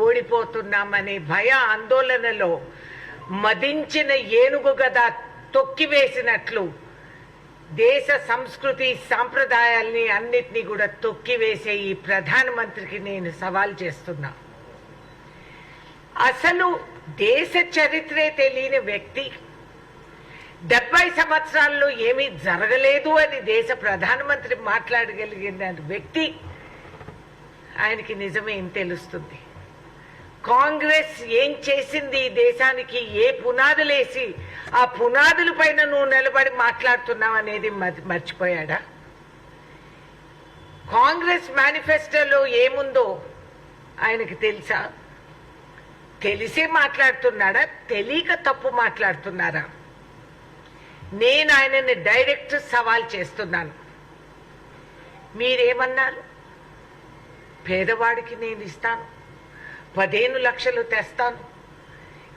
ఓడిపోతున్నామని భయ ఆందోళనలో మదించిన ఏనుగు గదా తొక్కివేసినట్లు దేశ సంస్కృతి సాంప్రదాయాల్ని అన్నిటినీ కూడా తొక్కివేసే ఈ ప్రధానమంత్రికి నేను సవాల్ చేస్తున్నా. అసలు దేశ చరిత్రే తెలియని వ్యక్తి డెబ్బై సంవత్సరాల్లో ఏమీ జరగలేదు అని దేశ ప్రధానమంత్రి మాట్లాడగలిగిన వ్యక్తి ఆయనకి నిజమేం తెలుస్తుంది. కాంగ్రెస్ ఏం చేసింది ఈ దేశానికి? ఏ పునాదులేసి ఆ పునాదుల పైన నువ్వు నిలబడి మాట్లాడుతున్నావు అనేది మర్చిపోయాడా? కాంగ్రెస్ మేనిఫెస్టోలో ఏముందో ఆయనకి తెలుసా? తెలిసే మాట్లాడుతున్నాడా? తెలియక తప్పు మాట్లాడుతున్నారా? నేను ఆయనని డైరెక్ట్ సవాల్ చేస్తున్నాను. మీరేమన్నారు? పేదవాడికి నేను ఇస్తాను. పదిహేను లక్షలు తెస్తాను.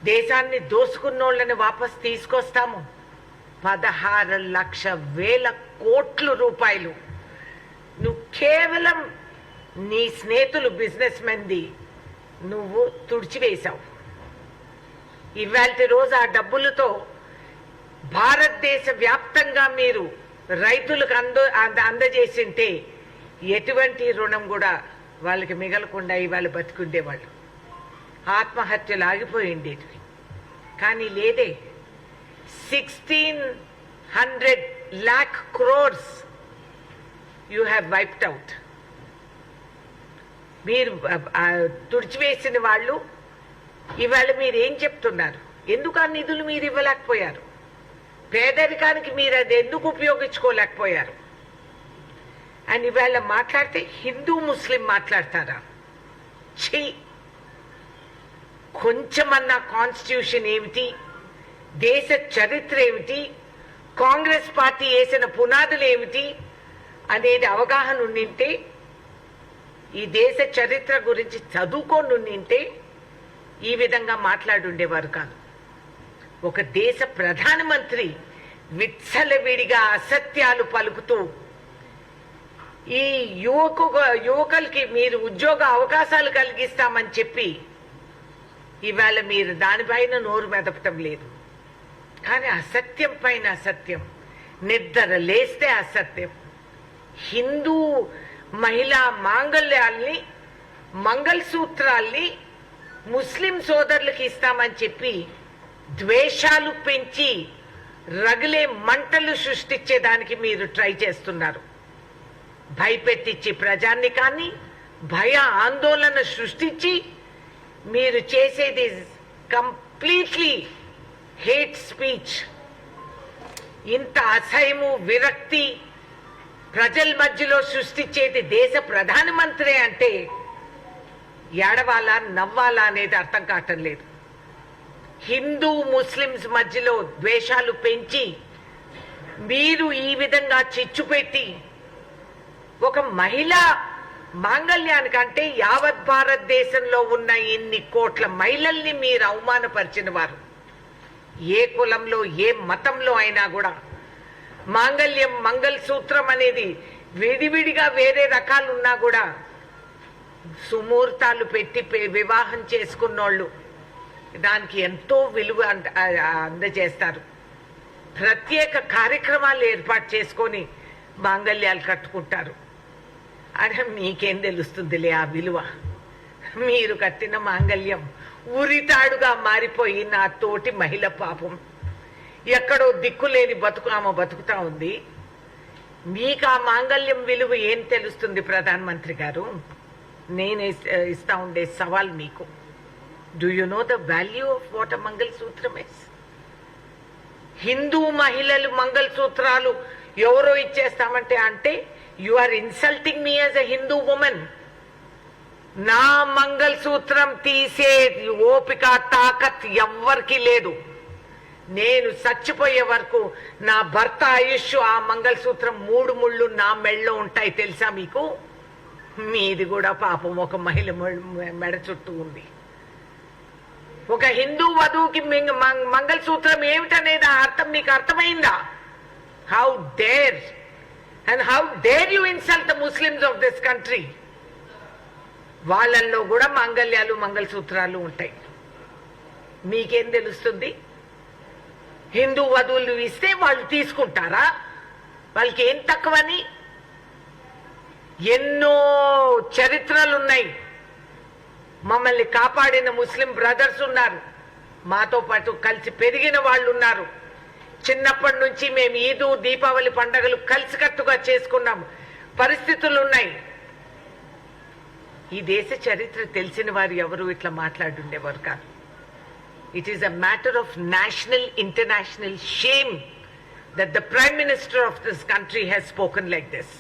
దేశాన్ని దోసుకున్నోళ్ళని వాపస్ తీసుకొస్తాము. పదహారు లక్ష వేల కోట్ల రూపాయలు. నువ్వు కేవలం నీ స్నేహితులు బిజినెస్ మెన్ది నువ్వు తుడిచివేశావు. ఇవాళ రోజు ఆ డబ్బులతో భారతదేశ వ్యాప్తంగా మీరు రైతులకు అంద అంద- అందజేసింటే ఎటువంటి రుణం కూడా వాళ్ళకి మిగలకుండా ఇవాళ బతుకుండేవాళ్ళు. ఆత్మహత్యలు ఆగిపోయిండేటివి కానీ లేదే. Sixteen hundred lakh crores you have wiped out మీరు తుడిచివేసిన వాళ్ళు ఇవాళ మీరు ఏం చెప్తున్నారు? ఎందుకు ఆ నిధులు మీరు ఇవ్వలేకపోయారు? పేదరికానికి మీరు అది ఎందుకు ఉపయోగించుకోలేకపోయారు? అని ఇవాళ మాట్లాడితే హిందూ ముస్లిం మాట్లాడతారా? ఛీ! కొంచెమన్నా కాన్స్టిట్యూషన్ ఏమిటి? దేశ చరిత్ర ఏమిటి? కాంగ్రెస్ పార్టీ వేసిన పునాదులు ఏమిటి? అనేది అవగాహన ఉండింటే ఈ దేశ చరిత్ర గురించి చదువుకొని ఉండింటే ఈ విధంగా మాట్లాడుండేవారు కాదు. ఒక దేశ ప్రధానమంత్రి విత్సలవిడిగా అసత్యాలు పలుకుతూ ఈ యువకు యువకులకి మీరు ఉద్యోగ అవకాశాలు కలిగిస్తామని చెప్పి ఇవాళ మీరు దానిపైన నోరు మెదపటం లేదు. కానీ అసత్యం పైన అసత్యం. నిద్ర లేస్తే అసత్యం. హిందూ మహిళా మాంగళ్యాల్ని మంగళసూత్రాల్ని ముస్లిం సోదరులకు ఇస్తామని చెప్పి ద్వేషాలు పెంచి రగిలే మంటలు సృష్టించేదానికి మీరు ట్రై చేస్తున్నారు. భయపెట్టించి ప్రజాన్ని కానీ భయ ఆందోళన సృష్టించి మీరు చేసేది కంప్లీట్లీ హేట్ స్పీచ్ ఇంత అసహ్యము విరక్తి ప్రజల మధ్యలో సృష్టించేది దేశ ప్రధానమంత్రి అంటే ఏడవాలా నవ్వాలా అనేది అర్థం కావటం లేదు. హిందూ ముస్లిమ్స్ మధ్యలో ద్వేషాలు పెంచి మీరు ఈ విధంగా చిచ్చు పెట్టి ఒక మహిళ మాంగళ్యానికంటే యావత్ భారతదేశంలో ఉన్న ఇన్ని కోట్ల మహిళల్ని మీరు అవమానపరిచిన వారు ఏ కులంలో ఏ మతంలో అయినా కూడా మాంగళ్యం మంగళ సూత్రం అనేది విడివిడిగా వేరే రకాలు ఉన్నా కూడా సుముహూర్తాలు పెట్టి వివాహం చేసుకున్నోళ్ళు దానికి ఎంతో విలువ అంద- అందజేస్తారు. ప్రత్యేక కార్యక్రమాలు ఏర్పాటు చేసుకొని మాంగళ్యాలు కట్టుకుంటారు. అరే మీకేం తెలుస్తుందిలే ఆ విలువ? మీరు కట్టిన మాంగళ్యం ఉరితాడుగా మారిపోయి నా తోటి మహిళ పాపం. ఎక్కడో దిక్కులేని బతుకు ఆమె బతుకుతా ఉంది. మీకు ఆ మాంగళ్యం విలువ ఏం తెలుస్తుంది ప్రధానమంత్రి గారు? నేను ఇస్తా ఉండే సవాల్ మీకు. Do you know the value of what a mangalsutra is Hindu మహిళలు మంగళసూత్రాలు ఎవరో ఇచ్చేస్తామంటే అంటే you are insulting me as a Hindu women నా మంగళసూత్రం తీసే ఓపిక తాకత్ ఎవ్వరికి లేదు. నేను చచ్చిపోయే వరకు నా భర్త ఆయుష్ ఆ మంగళసూత్రం మూడు ముళ్ళు నా మెళ్ళలో ఉంటాయి తెలుసా మీకు? మీది కూడా పాపం ఒక మహిళ మెడ చుట్టూ ఉంది. ఒక హిందూ వధువుకి మింగ- మంగళసూత్రం ఏమిటనేది ఆ అర్థం మీకు అర్థమైందా? How dare and how dare you insult the Muslims of this country వాళ్ళల్లో కూడా మాంగళ్యాలు మంగళసూత్రాలు ఉంటాయి. మీకేం తెలుస్తుంది? హిందూ వధువులు ఇస్తే వాళ్ళు తీసుకుంటారా? వాళ్ళకి ఏం తక్కువని? ఎన్నో చరిత్రలు ఉన్నాయి మమ్మల్ని కాపాడిన ముస్లిం బ్రదర్స్ ఉన్నారు. మాతో పాటు కలిసి పెరిగిన వాళ్ళు ఉన్నారు చిన్నప్పటి నుంచి మేము ఈదు దీపావళి పండగలు కలిసికట్టుగా చేసుకున్నాం. పరిస్థితులు ఉన్నాయి ఈ దేశ చరిత్ర తెలిసిన వారు ఎవరు? ఇట్లా మాట్లాడుండేవారు కాదు. It is a matter of national international shame that the prime minister of this country has spoken like this